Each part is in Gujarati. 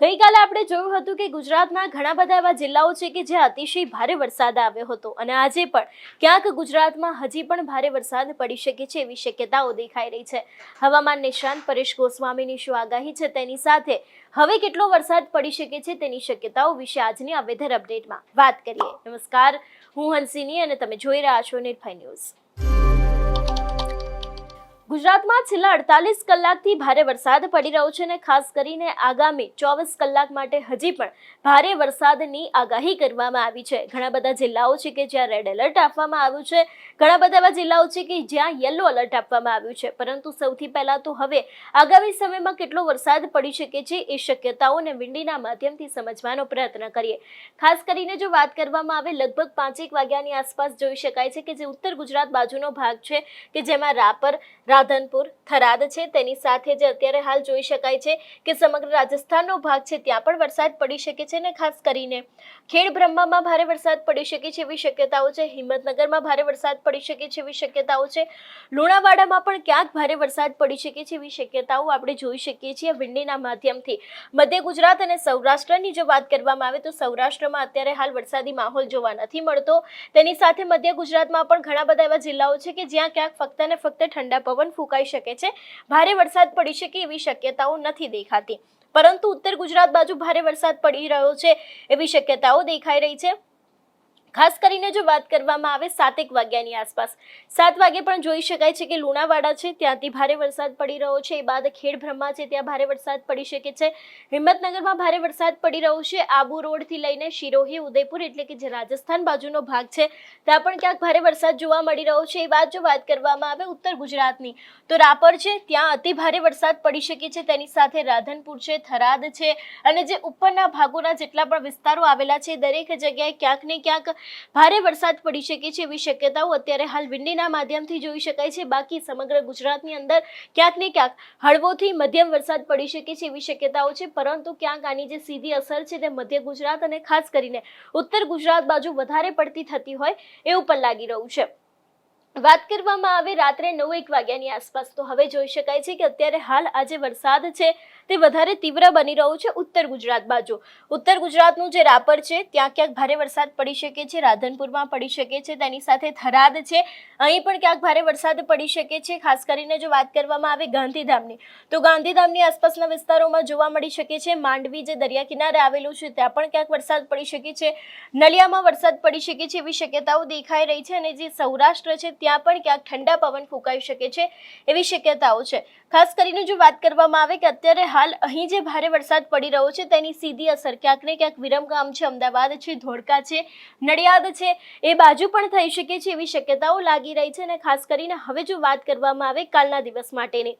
આપણે જોયું હતું કે ગુજરાતના ઘણા બધા એવા જિલ્લાઓ છે કે જ્યાં અતિશય ભારે વરસાદ આવ્યો હતો. અને આજે પણ ક્યાંક ગુજરાતમાં હજી પણ ભારે વરસાદ પડી શકે છે એવી શક્યતાઓ દેખાઈ રહી છે. હવામાન નિષ્ણાંત પરેશ ગોસ્વામીની શું આગાહી છે તેની સાથે હવે કેટલો વરસાદ પડી શકે છે તેની શક્યતાઓ વિશે આજની આ વેધર અપડેટમાં વાત કરીએ. નમસ્કાર, હું હંસિની અને તમે જોઈ રહ્યા છો નિર્ભય ન્યૂઝ. ગુજરાતમાં છેલ્લા અડતાલીસ કલાકથી ભારે વરસાદ પડી રહ્યો છે અને ખાસ કરીને આગામી ચોવીસ કલાક માટે હજી પણ ભારે વરસાદની આગાહી કરવામાં આવી છે. ઘણા બધા જિલ્લાઓ છે કે જ્યાં રેડ એલર્ટ આપવામાં આવ્યું છે. ઘણા બધા એવા જિલ્લાઓ છે કે જ્યાં યલો એલર્ટ આપવામાં આવ્યું છે. પરંતુ સૌથી પહેલાં તો હવે આગામી સમયમાં કેટલો વરસાદ પડી શકે છે એ શક્યતાઓને વિંડીના માધ્યમથી સમજવાનો પ્રયત્ન કરીએ. ખાસ કરીને જો વાત કરવામાં આવે, લગભગ પાંચેક વાગ્યાની આસપાસ જોઈ શકાય છે કે જે ઉત્તર ગુજરાત બાજુનો ભાગ છે કે જેમાં રાપર રાધનપુર. થરાદ છે, તેની સાથે જે અત્યારે હાલ જોઈ શકાય છે કે સમગ્ર રાજસ્થાનનો ભાગ છે, ત્યાં પણ વરસાદ પડી શકે છે ને ખાસ કરીને. ખેડ બ્રહ્મામાં ભારે વરસાદ પડી શકે છે એવી શક્યતાઓ છે, હિંમતનગરમાં ભારે વરસાદ પડી શકે છે એવી શક્યતાઓ છે, લુણાવાડામાં પણ ક્યાંક ભારે વરસાદ પડી શકે છે એવી શક્યતાઓ આપણે જોઈ શકીએ છીએ વિંડીના માધ્યમથી. મધ્ય ગુજરાત અને સૌરાષ્ટ્રની જો વાત કરવામાં આવે તો સૌરાષ્ટ્રમાં અત્યારે હાલ વરસાદી માહોલ જોવા નથી મળતો. તેની સાથે મધ્ય ગુજરાતમાં પણ ઘણા બધા એવા જિલ્લાઓ છે કે જ્યાં ક્યાંક ફક્ત ને ફક્ત ઠંડા પવન ફૂંકાઈ શકે છે. ભારે વરસાદ પડી શકે એવી શક્યતાઓ નથી દેખાતી. પરંતુ ઉત્તર ગુજરાત બાજુ ભારે વરસાદ પડી રહ્યો છે એવી શક્યતાઓ દેખાઈ રહી છે. ખાસ કરીને જો વાત કરવામાં આવે સાતેક વાગ્યાની આસપાસ. સાત વાગે પણ જોઈ શકાય છે કે લુણાવાડા છે, ત્યાંથી ભારે વરસાદ પડી રહ્યો છે. એ બાદ ખેડ બ્રહ્મા છે, ત્યાં ભારે વરસાદ પડી શકે છે. હિંમતનગરમાં ભારે વરસાદ પડી રહ્યો છે. આબુ રોડથી લઈને શિરોહી, ઉદયપુર એટલે કે જે રાજસ્થાન બાજુનો ભાગ છે, ત્યાં પણ ક્યાંક ભારે વરસાદ જોવા મળી રહ્યો છે. એ બાદ જો વાત કરવામાં આવે ઉત્તર ગુજરાતની, તો રાપર છે, ત્યાં અતિ ભારે વરસાદ પડી શકે છે. તેની સાથે રાધનપુર છે, થરાદ છે અને જે ઉપરના ભાગોના જેટલા પણ વિસ્તારો આવેલા છે, દરેક જગ્યાએ ક્યાંક ને ક્યાંક ભારે વરસાદ પડી શકે છે એવી શક્યતાઓ અત્યારે હાલ વિંડીના માધ્યમથી જોઈ શકાય છે. બાકી સમગ્ર ગુજરાતની અંદર ક્યાંક ને ક્યાંક હળવોથી મધ્યમ વરસાદ પડી શકે છે એવી શક્યતાઓ છે. પરંતુ ક્યાંક આની જે સીધી અસર છે તે મધ્ય ગુજરાત અને ખાસ કરીને ઉત્તર ગુજરાત બાજુ વધારે પડતી થતી હોય એવું પણ લાગી રહ્યું છે. વાત કરવામાં આવે રાત્રે નવ એક વાગ્યાની આસપાસ તો હવે જોઈ શકાય છે કે અત્યારે હાલ આજે વરસાદ છે. તે વધારે તીવ્ર બની રહ્યું છે ઉત્તર ગુજરાત બાજુ. ઉત્તર ગુજરાતનું જે રાપર છે, ત્યાં ક્યાંક ભારે વરસાદ પડી શકે છે, રાધનપુરમાં પડી શકે છે, તેની સાથે થરાદ છે, અહીં પણ ક્યાંક ભારે વરસાદ પડી શકે છે, ખાસ કરીને જો વાત કરવામાં આવે ગાંધીધામની. તો ગાંધીધામની આસપાસના વિસ્તારોમાં જોવા મળી શકે છે, માંડવી જે દરિયા કિનારે આવેલું છે, ત્યાં પણ ક્યાંક વરસાદ પડી શકે છે, નલિયામાં વરસાદ પડી શકે છે એવી શક્યતાઓ દેખાઈ રહી છે અને જે સૌરાષ્ટ્ર છે, ત્યાં પણ ક્યાંક ઠંડા પવન ફૂંકાઈ શકે છે એવી શક્યતાઓ છે. ખાસ કરીને જો વાત કરવામાં આવે કે અત્યારે હાલ અહીં જે ભારે વરસાદ પડી રહ્યો છે, તેની સીધી અસર ક્યાંક ને ક્યાંક વિરમગામ છે, અમદાવાદ છે, ધોળકા છે, નડિયાદ છે, એ બાજુ પણ થઈ શકે છે એવી શક્યતાઓ લાગી રહી છે અને ખાસ કરીને હવે જો વાત કરવામાં આવે કાલના દિવસ માટેની.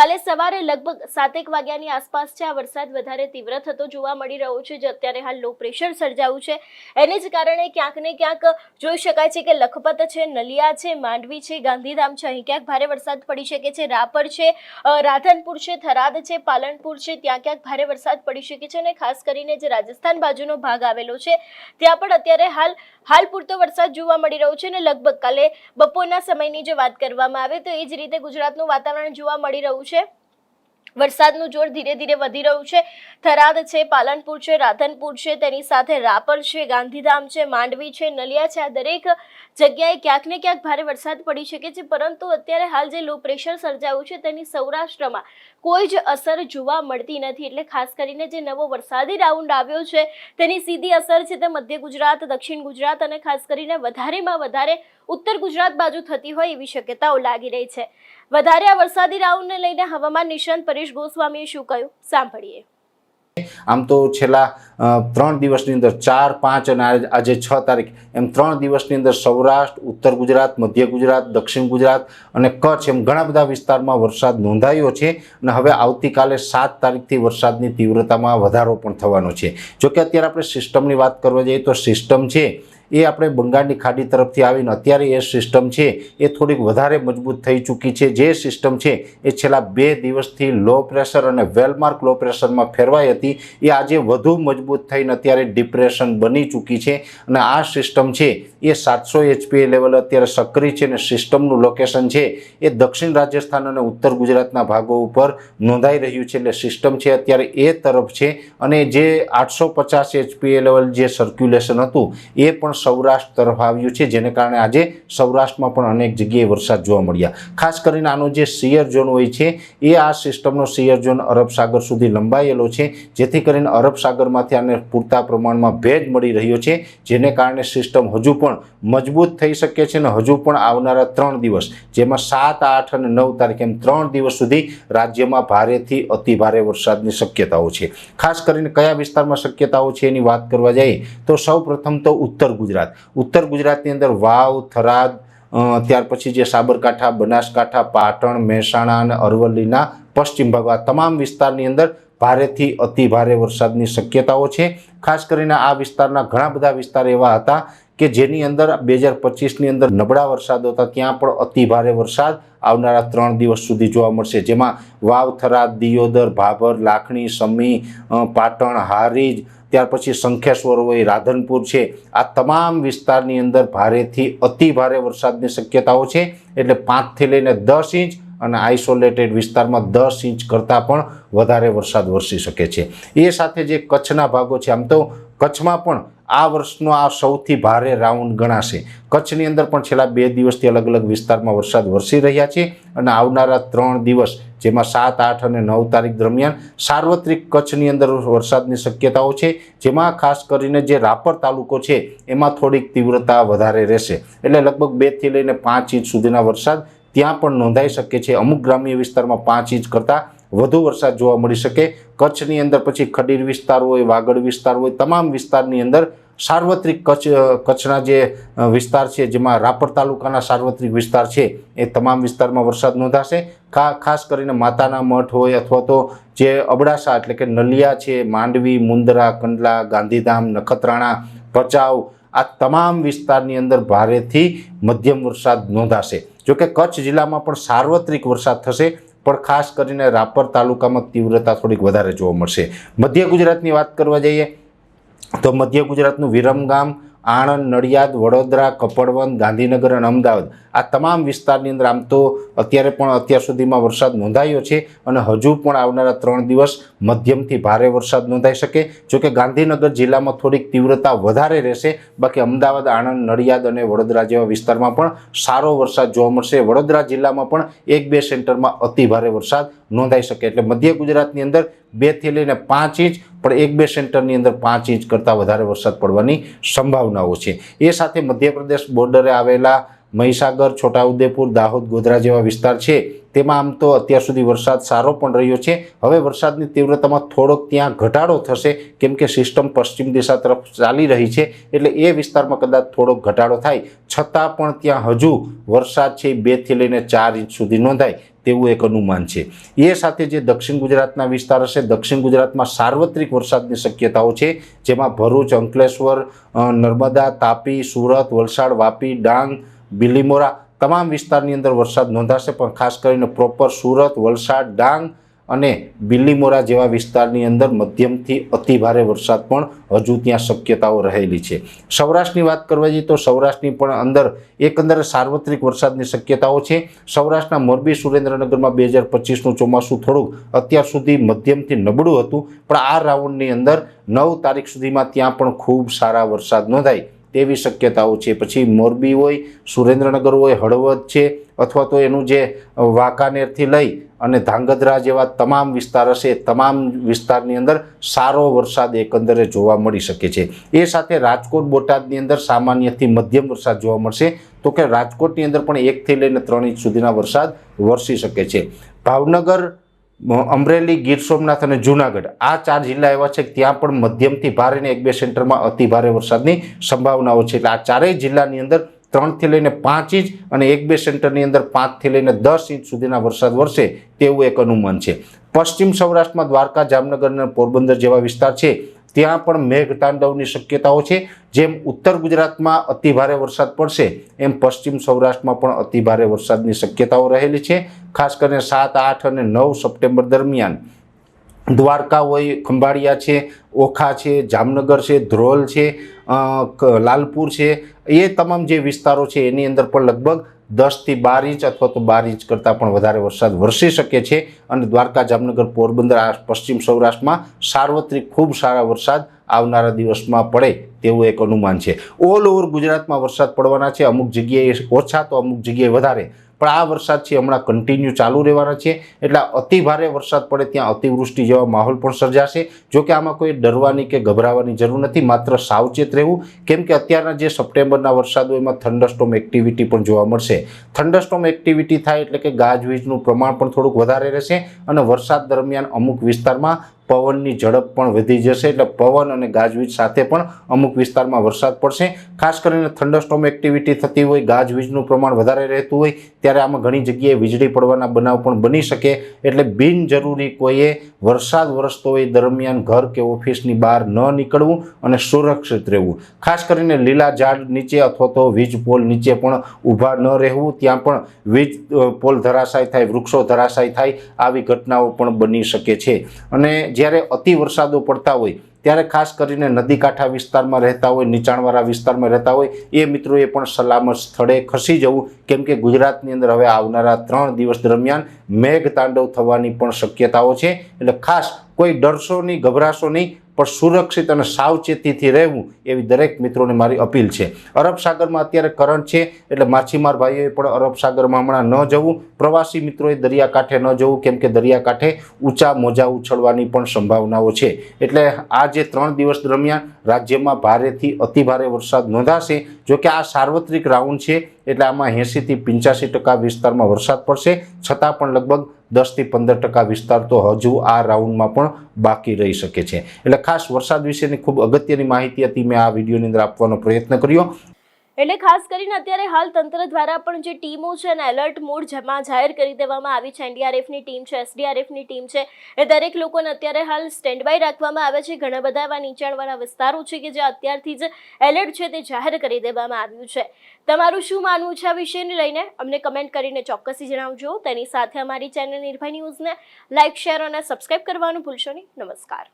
કાલે સવારે લગભગ સાતેક વાગ્યાની આસપાસ છે આ વરસાદ વધારે તીવ્ર થતો જોવા મળી રહ્યો છે, જે અત્યારે હાલ લો પ્રેશર સર્જાયું છે. એને જ કારણે ક્યાંક ને ક્યાંક જોઈ શકાય છે કે લખપત છે, નલિયા છે, માંડવી છે, ગાંધીધામ છે, અહીં ક્યાંક ભારે વરસાદ પડી શકે છે, રાપર છે રાધનપુર છે, થરાદ છે, પાલનપુર છે, ત્યાં ક્યાંક ભારે વરસાદ પડી શકે છે અને ખાસ કરીને જે રાજસ્થાન બાજુનો ભાગ આવેલો છે, ત્યાં પણ અત્યારે હાલ હાલ પૂરતો વરસાદ જોવા મળી રહ્યો છે અને લગભગ કાલે બપોરના સમયની જે વાત કરવામાં આવે તો એ જ રીતે ગુજરાતનું વાતાવરણ જોવા મળી રહ્યું છે. વરસાદનું જોર ધીરે ધીરે વધી રહ્યું છે. થરાદ છે, પાલનપુર છે, રાધનપુર છે, તેની સાથે રાપર છે, ગાંધીધામ છે, માંડવી છે, નલિયા છે, આ દરેક જગ્યાએ ક્યાંક ને ક્યાંક ભારે વરસાદ પડી શકે છે, પરંતુ અત્યારે હાલ જે લો પ્રેશર સર્જાયું છે તેની સૌરાષ્ટ્રમાં કોઈ જ અસર જોવા મળતી નથી. એટલે ખાસ કરીને જે નવો વરસાદી રાઉન્ડ આવ્યો છે તેની સીધી અસર છે તે મધ્ય ગુજરાત, દક્ષિણ ગુજરાત અને ખાસ કરીને વધારેમાં વધારે ઉત્તર ગુજરાત બાજુ થતી હોય એવી શક્યતાઓ લાગી રહી છે. વધારે આ વરસાદી રાઉન્ડને લઈને હવામાન નિષ્ણાંત પરેશ ગોસ્વામીએ શું કહ્યું? સાંભળીએ. આમ તો છેલ્લા ત્રણ દિવસની અંદર ચાર, પાંચ અને આજે છ તારીખ, એમ ત્રણ દિવસની અંદર સૌરાષ્ટ્ર, ઉત્તર ગુજરાત, મધ્ય ગુજરાત, દક્ષિણ ગુજરાત અને કચ્છ એમ ઘણા બધા વિસ્તારમાં વરસાદ નોંધાયો છે અને હવે આવતીકાલે સાત તારીખથી વરસાદની તીવ્રતામાં વધારો પણ થવાનો છે. જોકે અત્યારે આપણે સિસ્ટમની વાત કરવા જઈએ તો સિસ્ટમ છે એ આપણે બંગાળની ખાડી તરફથી આવીને અત્યારે એ સિસ્ટમ છે, એ થોડીક વધારે મજબૂત થઈ ચૂકી છે. જે સિસ્ટમ છે, એ છેલ્લા બે દિવસથી લો પ્રેશર અને વેલમાર્ક લો પ્રેશરમાં ફેરવાઈ હતી. એ આજે વધુ મજબૂત થઈને અત્યારે ડિપ્રેશન બની ચૂકી છે અને આ સિસ્ટમ છે, એ સાતસો એચપીએ લેવલ અત્યારે સક્રિય છે અને સિસ્ટમનું લોકેશન છે, એ દક્ષિણ રાજસ્થાન અને ઉત્તર ગુજરાતના ભાગો ઉપર નોંધાઈ રહ્યું છે. એટલે સિસ્ટમ છે, અત્યારે એ તરફ છે અને જે આઠસો પચાસ એચપીએ લેવલ જે સર્ક્યુલેશન હતું, એ પણ સૌરાષ્ટ્ર તરફ આવ્યું છે, જેને કારણે આજે સૌરાષ્ટ્રમાં પણ અનેક જગ્યાએ વરસાદ જોવા મળ્યા. ખાસ કરીને આનો જે સિયર ઝોન હોય છે, એ આ સિસ્ટમનો સિયર ઝોન અરબ સાગર સુધી લંબાયેલો છે, જેથી કરીને અરબ સાગરમાંથી આને પૂરતા પ્રમાણમાં ભેજ મળી રહ્યો છે, જેને કારણે સિસ્ટમ હજુ પણ મજબૂત થઈ શકે છે અને હજુ પણ આવનારા ત્રણ દિવસ, જેમાં સાત, આઠ અને નવ તારીખ એમ ત્રણ દિવસ સુધી રાજ્યમાં ભારેથી અતિ ભારે વરસાદની શક્યતાઓ છે. ખાસ કરીને કયા વિસ્તારમાં શક્યતાઓ છે એની વાત કરવા જઈએ, તો સૌ પ્રથમ તો ઉત્તર ગુજરાત. ઉત્તર ગુજરાતની અંદર વાવ, થરાદ ત્યાર પછી જે સાબરકાંઠા, બનાસકાંઠા, પાટણ, મહેસાણા અને અરવલ્લીના પશ્ચિમ ભાગ તમામ વિસ્તારની અંદર ભારેથી અતિ ભારે વરસાદની શક્યતાઓ છે. ખાસ કરીને આ વિસ્તારના ઘણા બધા વિસ્તાર એવા હતા કે જેની અંદર બે હજાર પચીસની અંદર નબળા વરસાદ હતા, ત્યાં પણ અતિ ભારે વરસાદ આવનારા ત્રણ દિવસ સુધી જોવા મળશે. જેમાં વાવ, થરાદ, દિયોદર, ભાભર, લાખણી, સમી પાટણ, હારીજ, ત્યાર પછી સંખેશ્વર હોય, રાધનપુર છે. આ તમામ વિસ્તારની અંદર ભારેથી અતિ ભારે વરસાદની શક્યતાઓ છે. એટલે પાંચથી લઈને દસ ઇંચ અને આઇસોલેટેડ વિસ્તારમાં દસ ઇંચ કરતાં પણ વધારે વરસાદ વરસી શકે છે. એ સાથે જે કચ્છના ભાગો છે, આમ તો કચ્છમાં પણ આ વર્ષનો આ સૌથી ભારે રાઉન્ડ ગણાશે. કચ્છની અંદર પણ છેલ્લા બે દિવસથી અલગ અલગ વિસ્તારમાં વરસાદ વરસી રહ્યા છે અને આવનારા ત્રણ દિવસ, જેમાં સાત, આઠ અને નવ તારીખ દરમિયાન સાર્વત્રિક કચ્છની અંદર વરસાદની શક્યતાઓ છે, જેમાં ખાસ કરીને જે રાપર તાલુકો છે, એમાં થોડીક તીવ્રતા વધારે રહેશે. એટલે લગભગ બેથી લઈને પાંચ ઇંચ સુધીના વરસાદ ત્યાં પણ નોંધાઈ શકે છે. અમુક ગ્રામ્ય વિસ્તારમાં પાંચ ઇંચ કરતાં વધુ વરસાદ જોવા મળી શકે. કચ્છની અંદર પછી ખડીર વિસ્તાર હોય, વાગડ વિસ્તાર હોય, તમામ વિસ્તારની અંદર સાર્વત્રિક કચ્છ કચ્છના જે વિસ્તાર છે, જેમાં રાપર તાલુકાના સાર્વત્રિક વિસ્તાર છે, એ તમામ વિસ્તારમાં વરસાદ નોંધાશે. ખાસ કરીને માતાના મઠ હોય અથવા તો જે અબડાસા એટલે કે નલિયા છે, માંડવી, મુંદરા, કંડલા, ગાંધીધામ, નખત્રાણા, ભચાઉ, આ તમામ વિસ્તારની અંદર ભારેથી મધ્યમ વરસાદ નોંધાશે. જોકે કચ્છ જિલ્લામાં પણ સાર્વત્રિક વરસાદ થશે. પણ ખાસ કરીને રાપર તાલુકામાં તીવ્રતા થોડીક વધારે જોવા મળશે. મધ્ય ગુજરાતની વાત કરવા જઈએ, તો મધ્ય ગુજરાતનું વિરમગામ આણંદ, નડિયાદ, વડોદરા કપડવન ગાંધીનગર અને અમદાવાદ. આ તમામ વિસ્તારની અંદર આમ તો અત્યારે પણ અત્યાર સુધીમાં વરસાદ નોંધાયો છે અને હજુ પણ આવનારા ત્રણ દિવસ મધ્યમથી ભારે વરસાદ નોંધાઈ શકે. જોકે ગાંધીનગર જિલ્લામાં થોડીક તીવ્રતા વધારે રહેશે. બાકી અમદાવાદ, આણંદ, નડિયાદ અને વડોદરા જેવા વિસ્તારમાં પણ સારો વરસાદ જોવા મળશે. વડોદરા જિલ્લામાં પણ એક બે સેન્ટરમાં અતિ ભારે વરસાદ નોંધાઈ શકે. એટલે મધ્ય ગુજરાતની અંદર બેથી લઈને પાંચ ઇંચ, પણ એક બે સેન્ટરની અંદર પાંચ ઇંચ કરતાં વધારે વરસાદ પડવાની સંભાવનાઓ છે. એ સાથે મધ્યપ્રદેશ બોર્ડરે આવેલા મહીસાગર, છોટાઉદેપુર, દાહોદ, ગોધરા જેવા વિસ્તાર છે, તેમાં આમ તો અત્યાર સુધી વરસાદ સારો પણ રહ્યો છે. હવે વરસાદની તીવ્રતામાં થોડોક ત્યાં ઘટાડો થશે, કેમ કે સિસ્ટમ પશ્ચિમ દિશા તરફ ચાલી રહી છે, એટલે એ વિસ્તારમાં કદાચ થોડોક ઘટાડો થાય. છતાં પણ ત્યાં હજુ વરસાદ છે, બેથી લઈને ચાર ઇંચ સુધી નોંધાય. તેવું એક અનુમાન છે. એ સાથે જે દક્ષિણ ગુજરાતના વિસ્તાર હશે, દક્ષિણ ગુજરાતમાં સાર્વત્રિક વરસાદની શક્યતાઓ છે, જેમાં ભરૂચ, અંકલેશ્વર નર્મદા, તાપી, સુરત, વલસાડ, વાપી, ડાંગ, બિલીમોરા તમામ વિસ્તારની અંદર વરસાદ નોંધાશે. પણ ખાસ કરીને પ્રોપર સુરત, વલસાડ, ડાંગ અને બિલીમોરા જેવા વિસ્તારની અંદર મધ્યમથી અતિ ભારે વરસાદ પણ હજુ ત્યાં શક્યતાઓ રહેલી છે. સૌરાષ્ટ્રની વાત કરવા જઈએ તો સૌરાષ્ટ્રની પણ અંદર એકંદરે સાર્વત્રિક વરસાદની શક્યતાઓ છે. સૌરાષ્ટ્રના મોરબી સુરેન્દ્રનગરમાં બે હજાર પચીસનું ચોમાસું થોડુંક અત્યાર સુધી મધ્યમથી નબળું હતું, પણ આ રાઉન્ડની અંદર નવ તારીખ સુધીમાં ત્યાં પણ ખૂબ સારા વરસાદ નોંધાય. તેવી શક્યતાઓ છે. પછી મોરબી હોય, સુરેન્દ્રનગર હોય, હળવદ છે, અથવા તો એનું જે વાંકાનેરથી લઈ અને ધાંગધ્રા જેવા તમામ વિસ્તાર હશે, તમામ વિસ્તારની અંદર સારો વરસાદ એકંદરે જોવા મળી શકે છે. એ સાથે રાજકોટ, બોટાદની અંદર સામાન્યથી મધ્યમ વરસાદ જોવા મળશે. તો કે રાજકોટની અંદર પણ એકથી લઈને ત્રણ ઇંચ સુધીના વરસાદ વરસી શકે છે. ભાવનગર અમરેલી, ગીર સોમનાથ અને જૂનાગઢ આ ચાર જિલ્લા એવા છે કે ત્યાં પણ મધ્યમથી ભારે ને એક બે સેન્ટરમાં અતિ ભારે વરસાદની સંભાવનાઓ છે. એટલે આ ચારેય જિલ્લાની અંદર ત્રણથી લઈને પાંચ ઇંચ અને એક બે સેન્ટરની અંદર પાંચથી લઈને દસ ઇંચ સુધીના વરસાદ વરસે તેવું એક અનુમાન છે. પશ્ચિમ સૌરાષ્ટ્રમાં દ્વારકા, જામનગર અને પોરબંદર જેવા વિસ્તાર છે. ત્યાં પણ મેઘ તાંડવની શક્યતાઓ છે. જેમ ઉત્તર ગુજરાતમાં અતિભારે વરસાદ પડશે, એમ પશ્ચિમ સૌરાષ્ટ્રમાં પણ અતિભારે વરસાદની શક્યતાઓ રહેલી છે. ખાસ કરીને સાત, આઠ અને નવ સપ્ટેમ્બર દરમિયાન દ્વારકા હોય, ખંભાળિયા છે, ઓખા છે, જામનગર છે, ધ્રોલ છે લાલપુર છે. એ તમામ જે વિસ્તારો છે, એની અંદર પણ લગભગ દસથી બાર ઇંચ અથવા તો બાર ઇંચ કરતાં પણ વધારે વરસાદ વરસી શકે છે અને દ્વારકા, જામનગર, પોરબંદર, આ પશ્ચિમ સૌરાષ્ટ્રમાં સાર્વત્રિક ખૂબ સારા વરસાદ આવનારા દિવસમાં પડે તેવું એક અનુમાન છે. ઓલ ઓવર ગુજરાતમાં વરસાદ પડવાના છે. અમુક જગ્યાએ ઓછા તો અમુક જગ્યાએ વધારે. પણ આ વરસાદ છે હમણાં કન્ટિન્યુ ચાલુ રહેવાના છે. એટલે અતિ ભારે વરસાદ પડે ત્યાં અતિવૃષ્ટિ જેવા માહોલ પણ સર્જાશે. જો કે આમાં કોઈ ડરવાની કે ગભરાવાની જરૂર નથી, માત્ર સાવચેત રહેવું. કેમ કે અત્યારના જે સપ્ટેમ્બરના વરસાદો, એમાં થંડરસ્ટોમ એક્ટિવિટી પણ જોવા મળશે. થંડરસ્ટોમ એક્ટિવિટી થાય એટલે કે ગાજવીજનું પ્રમાણ પણ થોડુંક વધારે રહેશે અને વરસાદ દરમિયાન અમુક વિસ્તારમાં પવનની ઝડપ પણ વધી જશે એટલે પવન અને ગાજવીજ સાથે પણ અમુક વિસ્તારમાં વરસાદ પડશે. ખાસ કરીને થંડરસ્ટોમ એક્ટિવિટી થતી હોય, ગાજવીજનું પ્રમાણ વધારે રહેતું હોય, ત્યારે આમાં ઘણી જગ્યાએ વીજળી પડવાના બનાવ પણ બની શકે. એટલે બિનજરૂરી કોઈએ વરસાદ વરસતો હોય દરમિયાન ઘર કે ઓફિસની બહાર ન નીકળવું અને સુરક્ષિત રહેવું. ખાસ કરીને લીલા ઝાડ નીચે અથવા તો વીજ પોલ નીચે પણ ઊભા ન રહેવું. ત્યાં પણ વીજ પોલ ધરાશાય થાય, વૃક્ષો ધરાશાય થાય, આવી ઘટનાઓ પણ બની શકે છે. અને જ્યારે અતિ વરસાદો પડતા હોય, ત્યારે ખાસ કરીને નદી કાંઠા વિસ્તારમાં રહેતા હોય, નીચાણવાળા વિસ્તારમાં રહેતા હોય, એ મિત્રોએ પણ સલામત સ્થળે ખસી જવું, કેમ કે ગુજરાતની અંદર હવે આવનારા ત્રણ દિવસ દરમિયાન મેઘ તાંડવ થવાની પણ શક્યતાઓ છે. એટલે ખાસ કોઈ ડરશો નહીં, ગભરાશો નહીં પણ સુરક્ષિત અને સાવચેતીથી રહેવું એવી દરેક મિત્રોને મારી અપીલ છે. અરબ સાગરમાં અત્યારે કરંટ છે, એટલે માછીમાર ભાઈઓએ પણ અરબ સાગરમાં હમણાં ન જવું. પ્રવાસી મિત્રોએ દરિયાકાંઠે ન જવું, કેમ કે દરિયાકાંઠે ઊંચા મોજા ઉછળવાની પણ સંભાવનાઓ છે. એટલે આ જે ત્રણ દિવસ દરમિયાન રાજ્યમાં ભારેથી અતિભારે વરસાદ નોંધાશે જો કે આ સાર્વત્રિક રાઉન્ડ છે, એટલે આમાં એંશીથી પંચ્યાસી ટકા વિસ્તારમાં વરસાદ પડશે. છતાં પણ લગભગ દસથી પંદર ટકા વિસ્તાર તો હજુ આ રાઉન્ડમાં પણ બાકી રહી શકે છે. એટલે ખાસ વરસાદ વિશેની ખૂબ અગત્યની માહિતી હતી, મેં આ વિડીયોની અંદર આપવાનો પ્રયત્ન કર્યો. એટલે ખાસ કરીને અત્યારે હાલ તંત્ર દ્વારા પણ જે ટીમો છે એને એલર્ટ મોડ જમા જાહેર કરી દેવામાં આવી છે. એનડીઆરએફની ટીમ છે, એસડીઆરએફની ટીમ છે. એ દરેક લોકોને અત્યારે હાલ સ્ટેન્ડ બાય રાખવામાં આવે છે. ઘણા બધા એવા નીચાણવાળા વિસ્તારો છે કે જે અત્યારથી જ એલર્ટ છે તે જાહેર કરી દેવામાં આવ્યું છે. તમારું શું માનવું છે આ વિષયને લઈને? અમને કમેન્ટ કરીને ચોક્કસથી જણાવજો. તેની સાથે અમારી ચેનલ નિર્ભય ન્યૂઝને લાઇક શેર અને સબસ્ક્રાઇબ કરવાનું ભૂલશો નહીં. નમસ્કાર.